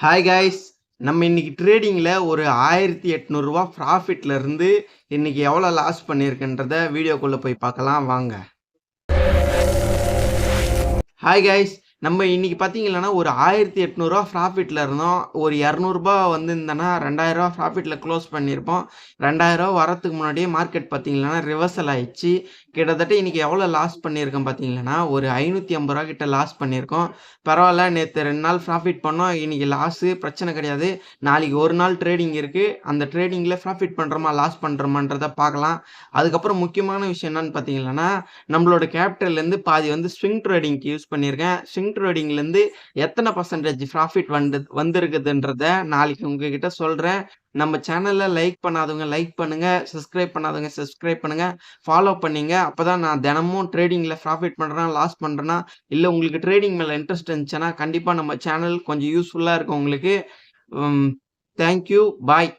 Hi guys நம்ம இன்னைக்கு ட்ரேடிங்கில் ஒரு ஆயிரத்தி எட்நூறுரூவா ப்ராஃபிட்லேருந்து இன்னைக்கு எவ்வளோ லாஸ் பண்ணியிருக்குன்றத வீடியோக்குள்ளே போய் பார்க்கலாம். வாங்க. ஹாய் காய்ஸ் நம்ம இன்னைக்கு பார்த்தீங்கன்னா ஒரு ஆயிரத்தி எட்நூறுரூவா ப்ராஃபிட்டில் இருந்தோம். ஒரு இரநூறுபா வந்திருந்தேன்னா ரெண்டாயிரரூவா ப்ராஃபிட்டில் க்ளோஸ் பண்ணியிருப்போம். ரெண்டாயிரரூவா வரத்துக்கு முன்னாடியே மார்க்கெட் பார்த்தீங்கன்னா ரிவர்சல் ஆயிடுச்சு. கிட்டத்தட்ட இன்றைக்கி எவ்வளோ லாஸ் பண்ணியிருக்கோம் பார்த்தீங்கன்னா ஒரு ஐநூற்றி ஐம்பது ரூபா கிட்ட லாஸ் பண்ணியிருக்கோம். பரவாயில்ல நேற்று ரெண்டு நாள் ப்ராஃபிட் பண்ணோம். இன்றைக்கி லாஸு பிரச்சனை கிடையாது. நாளைக்கு ஒரு நாள் ட்ரேடிங் இருக்குது அந்த ட்ரேடிங்கில் ப்ராஃபிட் பண்ணுறோமா லாஸ் பண்ணுறோமான்றத பார்க்கலாம். அதுக்கப்புறம் முக்கியமான விஷயம் என்னன்னு பார்த்தீங்கன்னா நம்மளோட கேபிட்டல்லேருந்து பாதி வந்து ஸ்விங் ட்ரேடிங்க்கு யூஸ் பண்ணியிருக்கேன். ஸ்விங் ட்ரேடிங்லேருந்து எத்தனை பர்சன்டேஜ் ப்ராஃபிட் வந்து வந்திருக்குதுன்றத நாளைக்கு உங்ககிட்ட சொல்கிறேன் நம்ம சேனலில் லைக் பண்ணாதவங்க லைக் பண்ணுங்கள் சப்ஸ்கிரைப் பண்ணாதவங்க சப்ஸ்கிரைப் பண்ணுங்கள் ஃபாலோ பண்ணிங்க. அப்போ தான் நான் தினமும் ட்ரேடிங்கில் ப்ராஃபிட் பண்ணுறேன் லாஸ் பண்ணுறேன்னா இல்லை உங்களுக்கு ட்ரேடிங் மேலே இன்ட்ரெஸ்ட் இருந்துச்சுன்னா கண்டிப்பாக நம்ம சேனல் கொஞ்சம் யூஸ்ஃபுல்லாக இருக்கும் உங்களுக்கு. Thank you bye